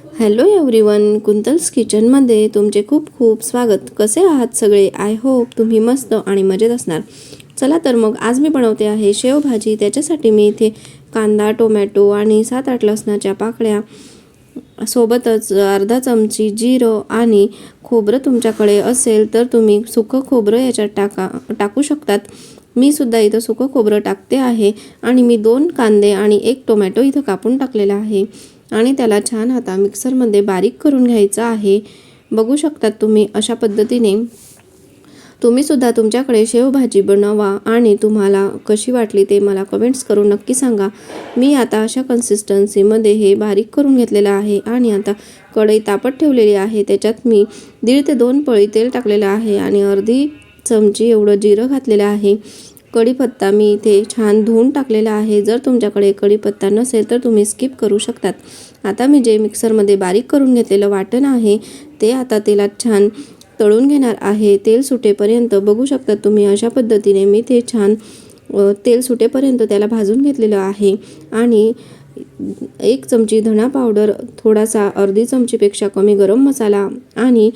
Hello everyone कुंतल्स किचनमध्ये तुमचे खूप खूप स्वागत. कसे आहात सगळे? आय होप तुम्ही मस्त आणि मजेत असणार. चला तर मग आज मी बनवते आहे शेवभाजी. त्याच्यासाठी मी इथे कांदा टोमॅटो आणि सात आठ लसणाच्या पाकळ्या सोबतच अर्धा चमची जिरं आणि खोबरं तुमच्याकडे असेल तर तुम्ही सुकं खोबरं याच्यात टाका टाकू शकतात. मी सुद्धा इथं सुकं खोबरं टाकते आहे आणि मी दोन कांदे आणि एक टोमॅटो इथं कापून टाकलेला आहे. आणि त्याला छान आता मिक्सरमध्ये बारीक करून घ्यायचं आहे. बघू शकतात तुम्ही अशा पद्धतीने. तुम्ही सुद्धा तुमच्याकडे शेवभाजी बनवा आणि तुम्हाला कशी वाटली ते मला कमेंट्स करून नक्की सांगा. मी आता अशा कन्सिस्टन्सीमध्ये हे बारीक करून घेतलेलं आहे आणि आता कढई तापत ठेवलेली आहे. त्याच्यात मी दीड ते दोन पळी तेल टाकलेलं आहे आणि अर्धी चमची एवढं जिरं घातलेलं आहे. कढीपत्ता मी इथे छान धुवून टाकलेला आहे. जर तुमच्याकडे कढीपत्ता नसेल तर तुम्ही स्किप करू शकतात. आता मी जे मिक्सरमध्ये बारीक करून घेतलेलं वाटण आहे ते आता तेलात छान तळून घेणार आहे. तेल सुटेपर्यंत बघू शकता तुम्ही अशा पद्धतीने मी ते छान तेल सुटेपर्यंत त्याला भाजून घेतलेलं आहे. आणि एक चमची धणा पावडर थोडासा अर्धी चमचीपेक्षा कमी गरम मसाला आणि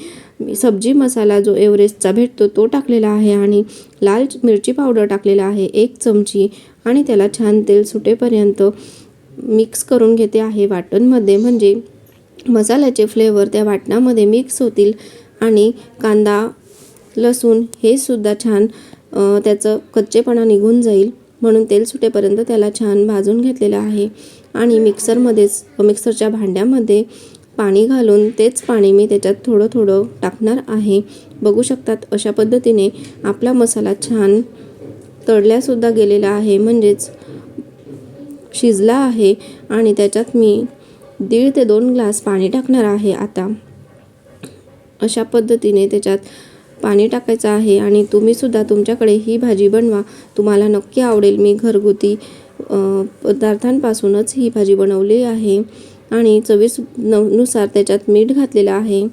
सब्जी मसाला जो एव्हरेस्टचा भेटतो तो टाकलेला आहे आणि लाल मिरची पावडर टाकलेला आहे एक चमची आणि त्याला छान तेल सुटेपर्यंत मिक्स करून घेते आहे वाटणमध्ये. म्हणजे मसाल्याचे फ्लेवर त्या वाटणामध्ये मिक्स होतील आणि कांदा लसूण हे सुद्धा छान त्याचं कच्चेपणा निघून जाईल. म्हणून तेल सुटेपर्यंत त्याला छान भाजून घेतलेलं आहे. आणि मिक्सरमध्येच मिक्सरच्या भांड्यामध्ये पाणी घालून तेच पाणी मी त्याच्यात थोडं थोडं टाकणार आहे. बघू शकतात अशा पद्धतीने आपला मसाला छान तळल्यासुद्धा गेलेला आहे. म्हणजेच शिजला आहे आणि त्याच्यात मी दीड ते दोन ग्लास पाणी टाकणार आहे आता. अशा पद्धतीने त्याच्यात पाणी टाकायचं आहे आणि तुम्हीसुद्धा तुमच्याकडे ही भाजी बनवा. तुम्हाला नक्की आवडेल. मी घरगुती पदार्थांपासूनच ही भाजी बनवली आहे आणि चवीसनुसार त्याच्यात मीठ घातलेलं आहे.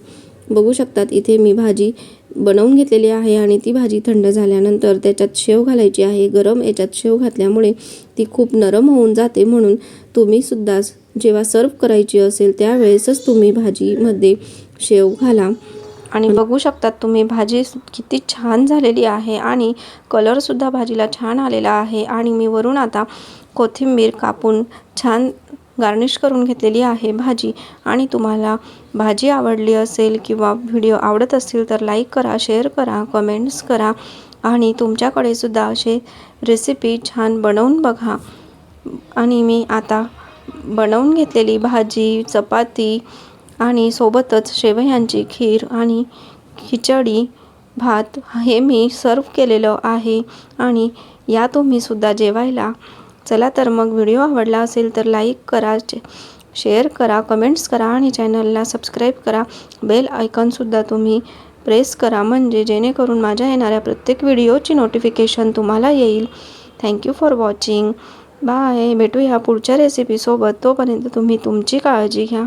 बघू शकतात इथे मी भाजी बनवून घेतलेली आहे आणि ती भाजी थंड झाल्यानंतर त्याच्यात शेव घालायची आहे. गरम याच्यात शेव घातल्यामुळे ती खूप नरम होऊन जाते म्हणून तुम्हीसुद्धा जेव्हा सर्व करायची असेल त्यावेळेसच तुम्ही भाजीमध्ये शेव घाला. आणि बघू शकतात तुम्ही भाजी किती छान झालेली आहे आणि कलरसुद्धा भाजीला छान आलेला आहे. आणि मी वरून आता कोथिंबीर कापून छान गार्निश करून घेतलेली आहे भाजी. आणि तुम्हाला भाजी आवडली असेल किंवा व्हिडिओ आवडत असतील तर लाईक करा शेअर करा कमेंट्स करा. आणि तुमच्याकडे सुद्धा असे रेसिपी छान बनवून बघा. आणि मी आता बनवून घेतलेली भाजी चपाती आणि सोबतच शेवयांची खीर आणि खिचडी भात हे मी सर्व केलेलं आहे आणि या तुम्हीसुद्धा जेवायला. चला तर मग व्हिडिओ आवडला असेल तर लाईक करा शेअर करा कमेंट्स करा आणि चॅनलला सबस्क्राईब करा. बेल आयकॉनसुद्धा तुम्ही प्रेस करा म्हणजे जेणेकरून माझ्या येणाऱ्या प्रत्येक व्हिडिओची नोटिफिकेशन तुम्हाला येईल. थँक्यू फॉर वॉचिंग बाय भेटूया पुढच्या रेसिपीसोबत तोपर्यंत तुम्ही तुमची काळजी घ्या.